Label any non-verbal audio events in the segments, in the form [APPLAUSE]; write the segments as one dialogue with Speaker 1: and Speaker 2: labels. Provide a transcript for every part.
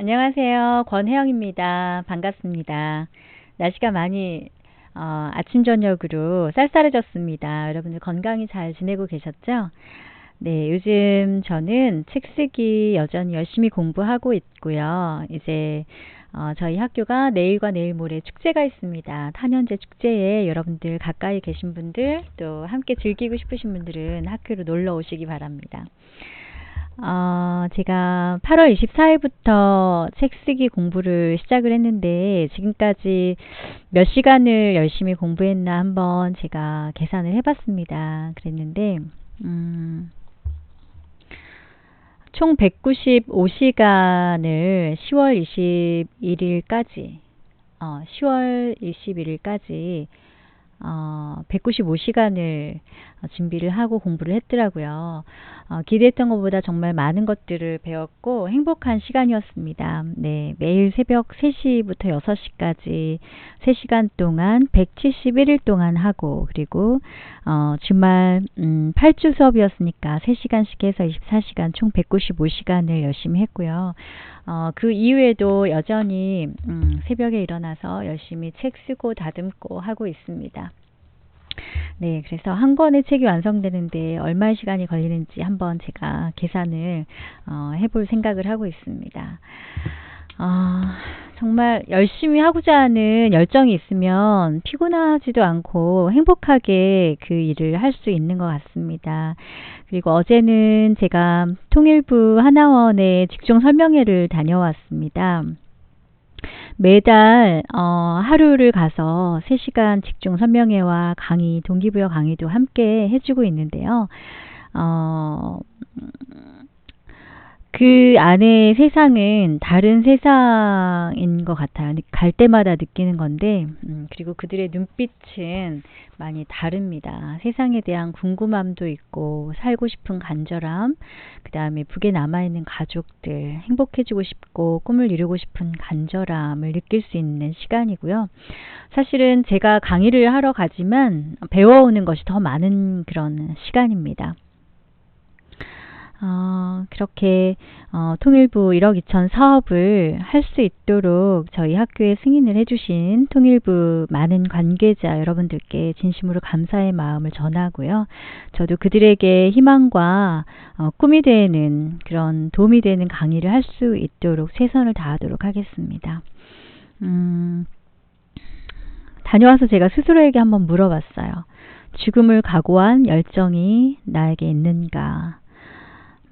Speaker 1: 안녕하세요. 권혜영입니다. 반갑습니다. 날씨가 많이 어, 아침 저녁으로 쌀쌀해졌습니다. 여러분들 건강히 잘 지내고 계셨죠? 네, 요즘 저는 책 쓰기 여전히 열심히 공부하고 있고요. 이제 어, 저희 학교가 내일과 내일 모레 축제가 있습니다. 탄현제 축제에 여러분들 가까이 계신 분들 또 함께 즐기고 싶으신 분들은 학교로 놀러 오시기 바랍니다. 어, 제가 8월 24일부터 책 쓰기 공부를 시작을 했는데 지금까지 몇 시간을 열심히 공부했나 한번 제가 계산을 해봤습니다. 그랬는데 음, 총 195시간을 10월 21일까지 어, 10월 21일까지 어, 195시간을 준비를 하고 공부를 했더라고요. 어, 기대했던 것보다 정말 많은 것들을 배웠고 행복한 시간이었습니다. 네, 매일 새벽 3시부터 6시까지 3시간 동안 171일 동안 하고 그리고 어, 주말 음, 8주 수업이었으니까 3시간씩 해서 24시간 총 195시간을 열심히 했고요. 어, 그 이후에도 여전히 음, 새벽에 일어나서 열심히 책 쓰고 다듬고 하고 있습니다. 네, 그래서 한 권의 책이 완성되는데 얼마의 시간이 걸리는지 한번 제가 계산을 어, 해볼 생각을 하고 있습니다. 어, 정말 열심히 하고자 하는 열정이 있으면 피곤하지도 않고 행복하게 그 일을 할 수 있는 것 같습니다. 그리고 어제는 제가 통일부 하나원의 직종 설명회를 다녀왔습니다. 매달 어, 하루를 가서 3시간 직종 설명회와 강의, 동기부여 강의도 함께 해주고 있는데요. 어, 그 안에 세상은 다른 세상인 것 같아요. 갈 때마다 느끼는 건데, 음, 그리고 그들의 눈빛은 많이 다릅니다. 세상에 대한 궁금함도 있고, 살고 싶은 간절함, 그 다음에 북에 남아있는 가족들, 행복해지고 싶고, 꿈을 이루고 싶은 간절함을 느낄 수 있는 시간이고요. 사실은 제가 강의를 하러 가지만 배워오는 것이 더 많은 그런 시간입니다. 어, 그렇게 어, 통일부 1억 2천 사업을 할 수 있도록 저희 학교에 승인을 해주신 통일부 많은 관계자 여러분들께 진심으로 감사의 마음을 전하고요. 저도 그들에게 희망과 어, 꿈이 되는 그런 도움이 되는 강의를 할 수 있도록 최선을 다하도록 하겠습니다. 음, 다녀와서 제가 스스로에게 한번 물어봤어요. 죽음을 각오한 열정이 나에게 있는가?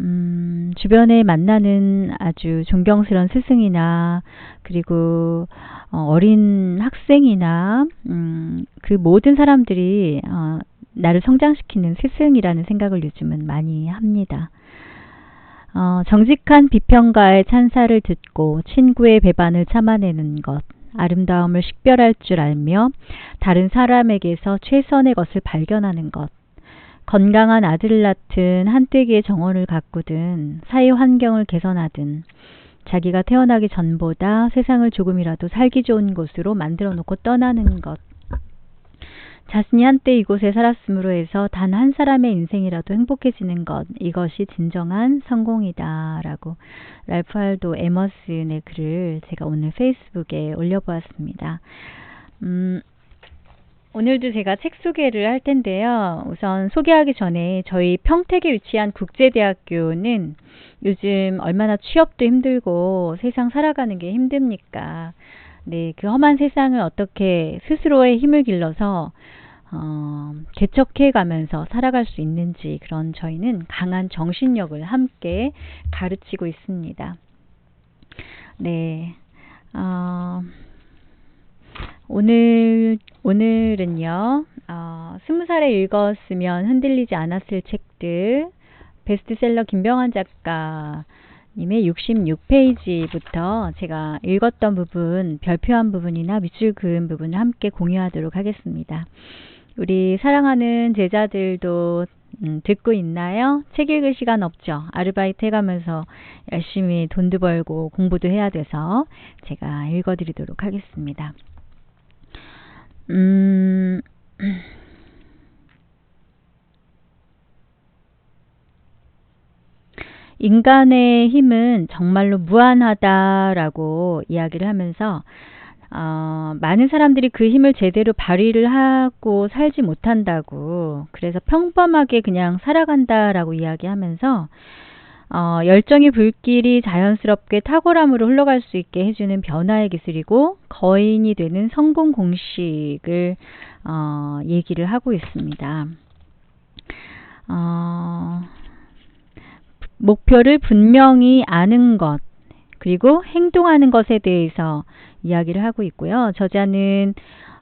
Speaker 1: 음, 주변에 만나는 아주 존경스러운 스승이나 그리고 어, 린 학생이나 음, 그 모든 사람들이 어, 나를 성장시키는 스승이라는 생각을 요즘은 많이 합니다. 어, 정직한 비평가의 찬사를 듣고 친구의 배반을 참아내는 것, 아름다움을 식별할 줄 알며 다른 사람에게서 최선의 것을 발견하는 것, 건강한 아들을 낳든 한때기의 정원을 가꾸든 사회 환경을 개선하든 자기가 태어나기 전보다 세상을 조금이라도 살기 좋은 곳으로 만들어 놓고 떠나는 것. 자신이 한때 이곳에 살았으므로 해서 단 한 사람의 인생이라도 행복해지는 것. 이것이 진정한 성공이다. 라고 랄프 알도 에머슨의 글을 제가 오늘 페이스북에 올려보았습니다. 음, 오늘도 제가 책 소개를 할 텐데요. 우선 소개하기 전에 저희 평택에 위치한 국제대학교는 요즘 얼마나 취업도 힘들고 세상 살아가는 게 힘듭니까? 네, 그 험한 세상을 어떻게 스스로의 힘을 길러서 어, 개척해 가면서 살아갈 수 있는지 그런 저희는 강한 정신력을 함께 가르치고 있습니다. 네. 어, 오늘, 오늘은요, 어, 스무 살에 읽었으면 흔들리지 않았을 책들, 베스트셀러 김병환 작가님의 66페이지부터 제가 읽었던 부분, 별표한 부분이나 밑줄 그은 부분을 함께 공유하도록 하겠습니다. 우리 사랑하는 제자들도 음, 듣고 있나요? 책 읽을 시간 없죠. 아르바이트 해가면서 열심히 돈도 벌고 공부도 해야 돼서 제가 읽어드리도록 하겠습니다. 음, 인간의 힘은 정말로 무한하다라고 이야기를 하면서 어, 많은 사람들이 그 힘을 제대로 발휘를 하고 살지 못한다고 그래서 평범하게 그냥 살아간다라고 이야기하면서 어, 열정의 불길이 자연스럽게 탁월함으로 흘러갈 수 있게 해주는 변화의 기술이고 거인이 되는 성공 공식을 어, 얘기를 하고 있습니다. 어, 목표를 분명히 아는 것 그리고 행동하는 것에 대해서 이야기를 하고 있고요. 저자는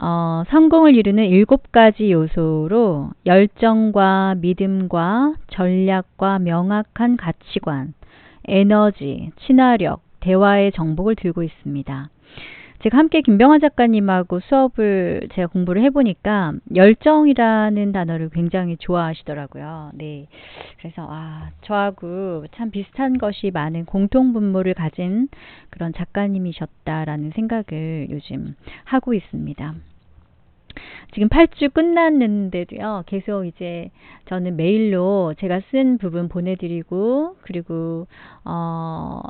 Speaker 1: 어, 성공을 이루는 일곱 가지 요소로 열정과 믿음과 전략과 명확한 가치관, 에너지, 친화력, 대화의 정복을 들고 있습니다. 제가 함께 김병환 작가님하고 수업을 제가 공부를 해보니까 열정이라는 단어를 굉장히 좋아하시더라고요. 네. 그래서, 아, 저하고 참 비슷한 것이 많은 공통분모를 가진 그런 작가님이셨다라는 생각을 요즘 하고 있습니다. 지금 8주 끝났는데도요, 계속 이제 저는 메일로 제가 쓴 부분 보내드리고, 그리고, 어,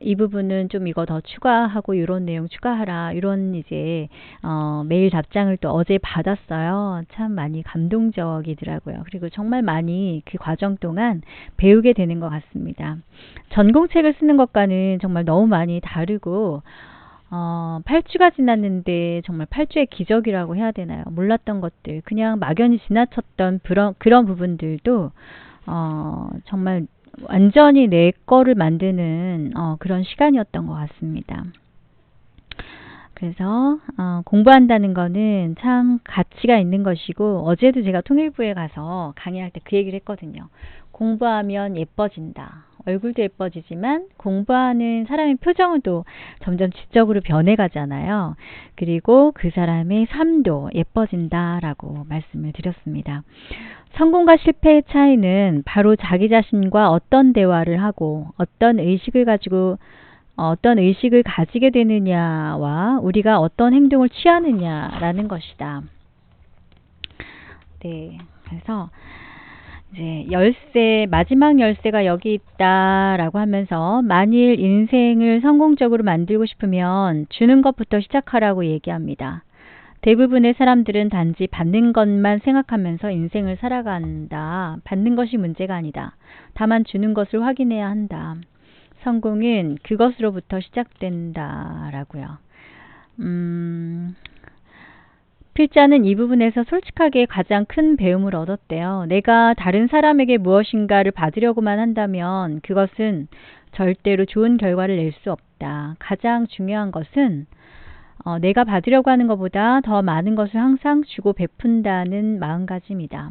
Speaker 1: 이 부분은 좀 이거 더 추가하고, 이런 내용 추가하라, 이런 이제, 어, 메일 답장을 또 어제 받았어요. 참 많이 감동적이더라고요. 그리고 정말 많이 그 과정 동안 배우게 되는 것 같습니다. 전공책을 쓰는 것과는 정말 너무 많이 다르고, 어, 8주가 지났는데 정말 8주의 기적이라고 해야 되나요? 몰랐던 것들, 그냥 막연히 지나쳤던 그런, 그런 부분들도, 어, 정말 완전히 내 거를 만드는, 어, 그런 시간이었던 것 같습니다. 그래서 어, 공부한다는 거는 참 가치가 있는 것이고 어제도 제가 통일부에 가서 강의할 때 그 얘기를 했거든요. 공부하면 예뻐진다. 얼굴도 예뻐지지만 공부하는 사람의 표정은 또 점점 지적으로 변해가잖아요. 그리고 그 사람의 삶도 예뻐진다라고 말씀을 드렸습니다. 성공과 실패의 차이는 바로 자기 자신과 어떤 대화를 하고 어떤 의식을 가지고 어떤 의식을 가지게 되느냐와 우리가 어떤 행동을 취하느냐라는 것이다. 네. 그래서 이제 열쇠, 마지막 열쇠가 여기 있다라고 하면서 만일 인생을 성공적으로 만들고 싶으면 주는 것부터 시작하라고 얘기합니다. 대부분의 사람들은 단지 받는 것만 생각하면서 인생을 살아간다. 받는 것이 문제가 아니다. 다만 주는 것을 확인해야 한다. 성공은 그것으로부터 시작된다라고요. 음, 필자는 이 부분에서 솔직하게 가장 큰 배움을 얻었대요. 내가 다른 사람에게 무엇인가를 받으려고만 한다면 그것은 절대로 좋은 결과를 낼 수 없다. 가장 중요한 것은 어, 내가 받으려고 하는 것보다 더 많은 것을 항상 주고 베푼다는 마음가짐이다.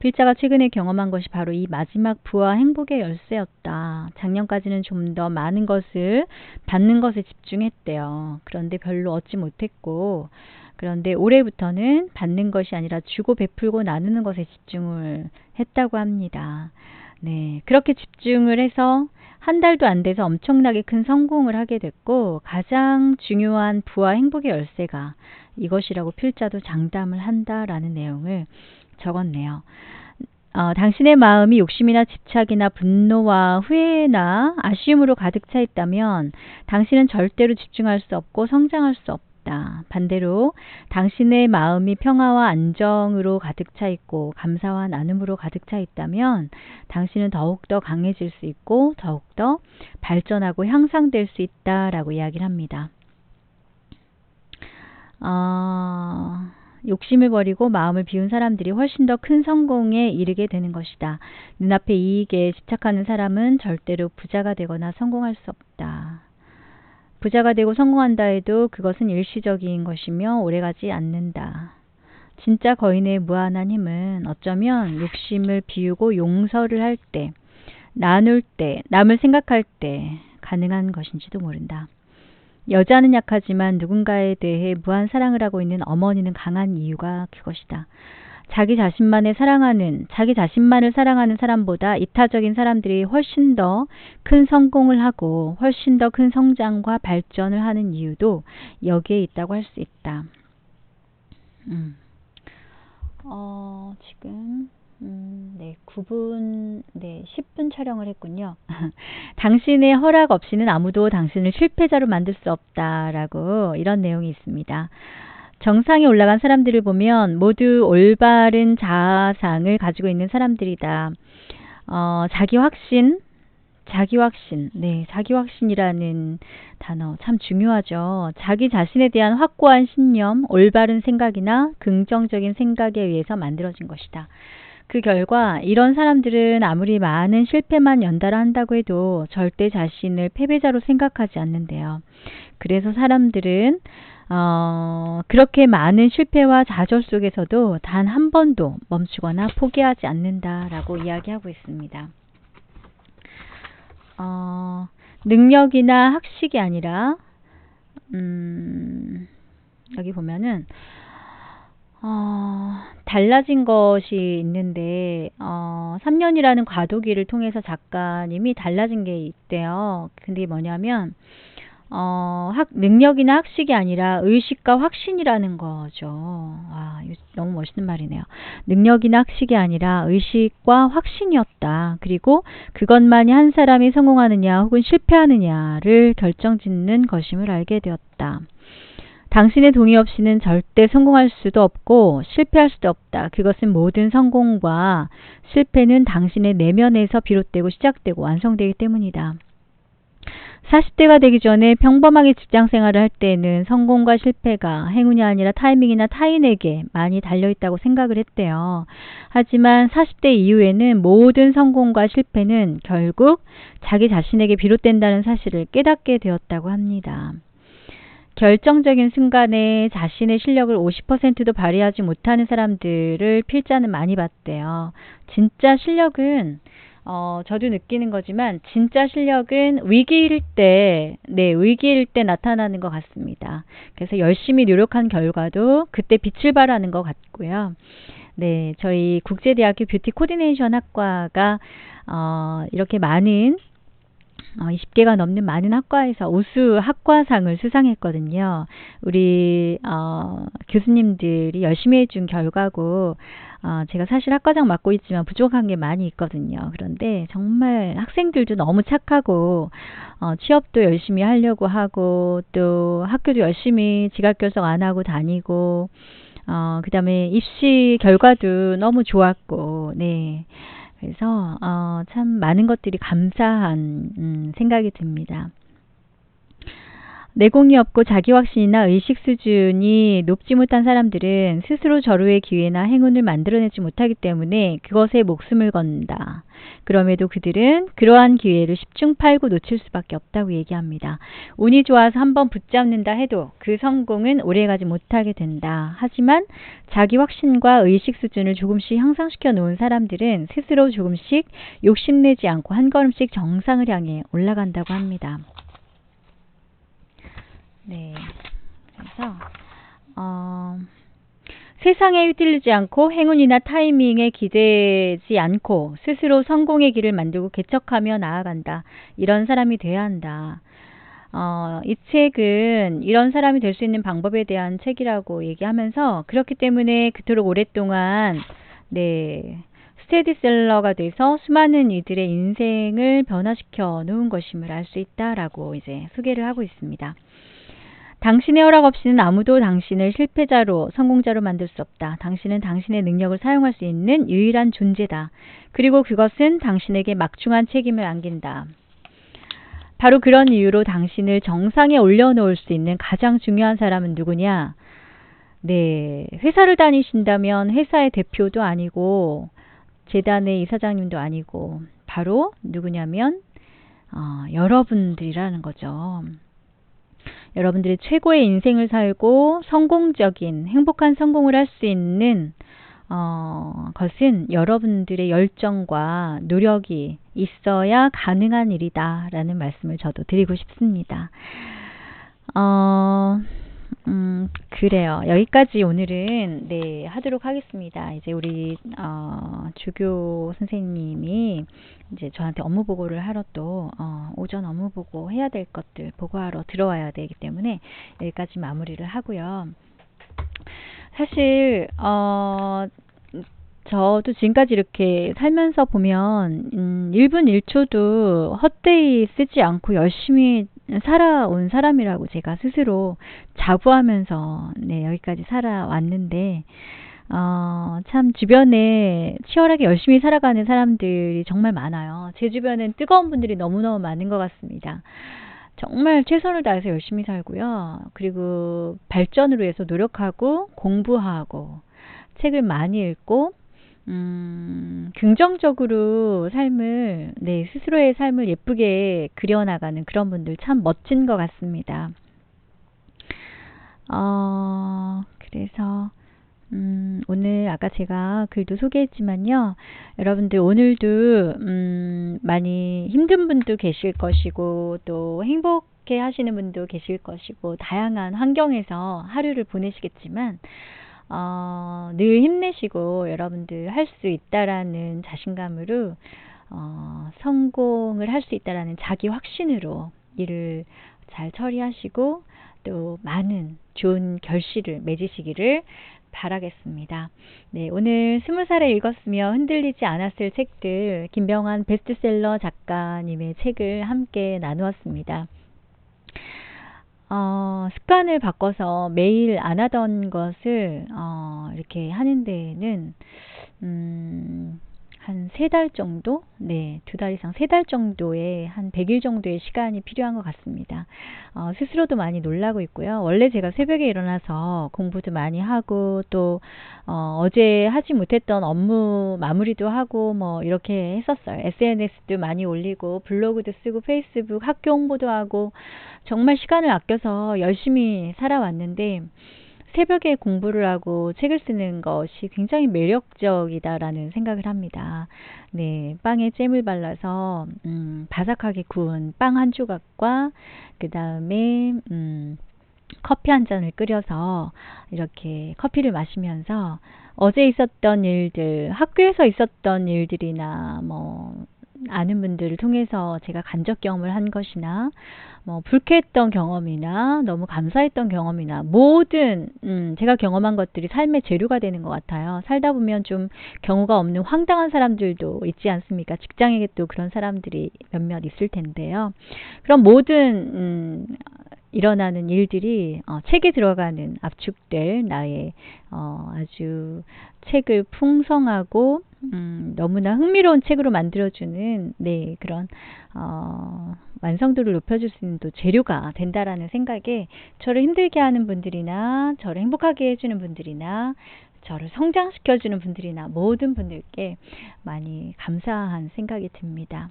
Speaker 1: 필자가 최근에 경험한 것이 바로 이 마지막 부와 행복의 열쇠였다. 작년까지는 좀 더 많은 것을 받는 것에 집중했대요. 그런데 별로 얻지 못했고 그런데 올해부터는 받는 것이 아니라 주고 베풀고 나누는 것에 집중을 했다고 합니다. 네. 그렇게 집중을 해서 한 달도 안 돼서 엄청나게 큰 성공을 하게 됐고 가장 중요한 부와 행복의 열쇠가 이것이라고 필자도 장담을 한다라는 내용을 적었네요. 어, 당신의 마음이 욕심이나 집착이나 분노와 후회나 아쉬움으로 가득 차 있다면 당신은 절대로 집중할 수 없고 성장할 수 없다. 반대로 당신의 마음이 평화와 안정으로 가득 차 있고 감사와 나눔으로 가득 차 있다면 당신은 더욱더 강해질 수 있고 더욱더 발전하고 향상될 수 있다라고 이야기를 합니다. 어, 욕심을 버리고 마음을 비운 사람들이 훨씬 더 큰 성공에 이르게 되는 것이다. 눈앞의 이익에 집착하는 사람은 절대로 부자가 되거나 성공할 수 없다. 부자가 되고 성공한다 해도 그것은 일시적인 것이며 오래가지 않는다. 진짜 거인의 무한한 힘은 어쩌면 욕심을 비우고 용서를 할 때, 나눌 때, 남을 생각할 때 가능한 것인지도 모른다. 여자는 약하지만 누군가에 대해 무한 사랑을 하고 있는 어머니는 강한 이유가 그것이다. 자기 자신만을 사랑하는, 자기 자신만을 사랑하는 사람보다 이타적인 사람들이 훨씬 더 큰 성공을 하고 훨씬 더 큰 성장과 발전을 하는 이유도 여기에 있다고 할 수 있다. 음. 어, 지금 음, 네, 9분, 네, 10분 촬영을 했군요. [LAUGHS] 당신의 허락 없이는 아무도 당신을 실패자로 만들 수 없다라고 이런 내용이 있습니다. 정상에 올라간 사람들을 보면 모두 올바른 자아상을 가지고 있는 사람들이다. 어, 자기 확신, 자기 확신, 네, 자기 확신이라는 단어 참 중요하죠. 자기 자신에 대한 확고한 신념, 올바른 생각이나 긍정적인 생각에 의해서 만들어진 것이다. 그 결과 이런 사람들은 아무리 많은 실패만 연달아 한다고 해도 절대 자신을 패배자로 생각하지 않는데요. 그래서 사람들은 어, 그렇게 많은 실패와 좌절 속에서도 단 한 번도 멈추거나 포기하지 않는다라고 이야기하고 있습니다. 어, 능력이나 학식이 아니라 음, 여기 보면은 어, 달라진 것이 있는데, 어, 3년이라는 과도기를 통해서 작가님이 달라진 게 있대요. 근데 뭐냐면, 어, 학, 능력이나 학식이 아니라 의식과 확신이라는 거죠. 와, 너무 멋있는 말이네요. 능력이나 학식이 아니라 의식과 확신이었다. 그리고 그것만이 한 사람이 성공하느냐 혹은 실패하느냐를 결정 짓는 것임을 알게 되었다. 당신의 동의 없이는 절대 성공할 수도 없고 실패할 수도 없다. 그것은 모든 성공과 실패는 당신의 내면에서 비롯되고 시작되고 완성되기 때문이다. 40대가 되기 전에 평범하게 직장 생활을 할 때는 성공과 실패가 행운이 아니라 타이밍이나 타인에게 많이 달려있다고 생각을 했대요. 하지만 40대 이후에는 모든 성공과 실패는 결국 자기 자신에게 비롯된다는 사실을 깨닫게 되었다고 합니다. 결정적인 순간에 자신의 실력을 50%도 발휘하지 못하는 사람들을 필자는 많이 봤대요. 진짜 실력은 어, 저도 느끼는 거지만 진짜 실력은 위기일 때, 네, 위기일 때 나타나는 것 같습니다. 그래서 열심히 노력한 결과도 그때 빛을 발하는 것 같고요. 네, 저희 국제대학교 뷰티 코디네이션 학과가 어, 이렇게 많은 어, 20개가 넘는 많은 학과에서 우수 학과상을 수상했거든요. 우리 어, 교수님들이 열심히 해준 결과고 어, 제가 사실 학과장 맡고 있지만 부족한 게 많이 있거든요. 그런데 정말 학생들도 너무 착하고 어, 취업도 열심히 하려고 하고 또 학교도 열심히 지각 결석 안 하고 다니고 어, 그 다음에 입시 결과도 너무 좋았고 네. 그래서 어, 참 많은 것들이 감사한 음, 생각이 듭니다. 내공이 없고 자기 확신이나 의식 수준이 높지 못한 사람들은 스스로 절호의 기회나 행운을 만들어내지 못하기 때문에 그것에 목숨을 건다. 그럼에도 그들은 그러한 기회를 십중팔구 놓칠 수밖에 없다고 얘기합니다. 운이 좋아서 한번 붙잡는다 해도 그 성공은 오래가지 못하게 된다. 하지만 자기 확신과 의식 수준을 조금씩 향상시켜 놓은 사람들은 스스로 조금씩 욕심내지 않고 한 걸음씩 정상을 향해 올라간다고 합니다. 네. 그래서 어, 세상에 휘둘리지 않고 행운이나 타이밍에 기대지 않고 스스로 성공의 길을 만들고 개척하며 나아간다. 이런 사람이 돼야 한다. 어, 이 책은 이런 사람이 될 수 있는 방법에 대한 책이라고 얘기하면서 그렇기 때문에 그토록 오랫동안 네 스테디셀러가 돼서 수많은 이들의 인생을 변화시켜 놓은 것임을 알 수 있다라고 이제 소개를 하고 있습니다. 당신의 허락 없이는 아무도 당신을 실패자로 성공자로 만들 수 없다. 당신은 당신의 능력을 사용할 수 있는 유일한 존재다. 그리고 그것은 당신에게 막중한 책임을 안긴다. 바로 그런 이유로 당신을 정상에 올려놓을 수 있는 가장 중요한 사람은 누구냐? 네, 회사를 다니신다면 회사의 대표도 아니고 재단의 이사장님도 아니고 바로 누구냐면 어, 여러분들이라는 거죠. 여러분들이 최고의 인생을 살고 성공적인 행복한 성공을 할 수 있는 어, 것은 여러분들의 열정과 노력이 있어야 가능한 일이다 라는 말씀을 저도 드리고 싶습니다. 어, 음, 그래요. 여기까지 오늘은 네 하도록 하겠습니다. 이제 우리 어, 주교 선생님이 이제 저한테 업무 보고를 하러 또 어, 오전 업무 보고 해야 될 것들 보고하러 들어와야 되기 때문에 여기까지 마무리를 하고요. 사실 어, 저도 지금까지 이렇게 살면서 보면 음, 1분 1초도 헛되이 쓰지 않고 열심히 살아온 사람이라고 제가 스스로 자부하면서 네, 여기까지 살아왔는데 어, 참 주변에 치열하게 열심히 살아가는 사람들이 정말 많아요. 제 주변엔 뜨거운 분들이 너무너무 많은 것 같습니다. 정말 최선을 다해서 열심히 살고요. 그리고 발전을 위해서 노력하고 공부하고 책을 많이 읽고 음, 긍정적으로 삶을, 네, 스스로의 삶을 예쁘게 그려나가는 그런 분들 참 멋진 것 같습니다. 어, 그래서, 음, 오늘 아까 제가 글도 소개했지만요. 여러분들 오늘도, 음, 많이 힘든 분도 계실 것이고, 또 행복해 하시는 분도 계실 것이고, 다양한 환경에서 하루를 보내시겠지만, 어, 늘 힘내시고 여러분들 할 수 있다라는 자신감으로 어, 성공을 할 수 있다라는 자기 확신으로 일을 잘 처리하시고 또 많은 좋은 결실을 맺으시기를 바라겠습니다. 네, 오늘 스무 살에 읽었으며 흔들리지 않았을 책들 김병환 베스트셀러 작가님의 책을 함께 나누었습니다. 어, 습관을 바꿔서 매일 안 하던 것을 어, 이렇게 하는 데에는 음, 한 세 달 정도? 네, 두 달 이상 세 달 정도의 한 100일 정도의 시간이 필요한 것 같습니다. 어, 스스로도 많이 놀라고 있고요. 원래 제가 새벽에 일어나서 공부도 많이 하고 또 어, 어제 하지 못했던 업무 마무리도 하고 뭐 이렇게 했었어요. SNS도 많이 올리고 블로그도 쓰고 페이스북 학교 홍보도 하고 정말 시간을 아껴서 열심히 살아왔는데 새벽에 공부를 하고 책을 쓰는 것이 굉장히 매력적이다라는 생각을 합니다. 네, 빵에 잼을 발라서 음, 바삭하게 구운 빵 한 조각과 그 다음에 음, 커피 한 잔을 끓여서 이렇게 커피를 마시면서 어제 있었던 일들, 학교에서 있었던 일들이나 뭐 아는 분들을 통해서 제가 간접 경험을 한 것이나 뭐 불쾌했던 경험이나 너무 감사했던 경험이나 모든 음 제가 경험한 것들이 삶의 재료가 되는 것 같아요. 살다 보면 좀 경우가 없는 황당한 사람들도 있지 않습니까? 직장에 또 그런 사람들이 몇몇 있을 텐데요. 그럼 모든 음 일어나는 일들이 어, 책에 들어가는 압축될 나의 어, 아주 책을 풍성하고 음, 너무나 흥미로운 책으로 만들어주는 네 그런 어, 완성도를 높여줄 수 있는 또 재료가 된다라는 생각에 저를 힘들게 하는 분들이나 저를 행복하게 해주는 분들이나 저를 성장시켜주는 분들이나 모든 분들께 많이 감사한 생각이 듭니다.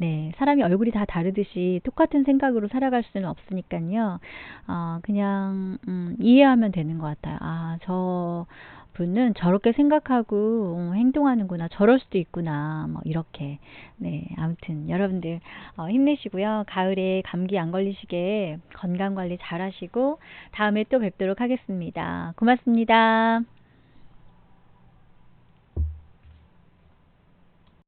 Speaker 1: 네, 사람이 얼굴이 다 다르듯이 똑같은 생각으로 살아갈 수는 없으니까요. 어, 그냥 음, 이해하면 되는 것 같아요. 아, 저 분은 저렇게 생각하고 어, 행동하는구나. 저럴 수도 있구나. 뭐 이렇게. 네, 아무튼 여러분들 어, 힘내시고요. 가을에 감기 안 걸리시게 건강 관리 잘 하시고 다음에 또 뵙도록 하겠습니다. 고맙습니다.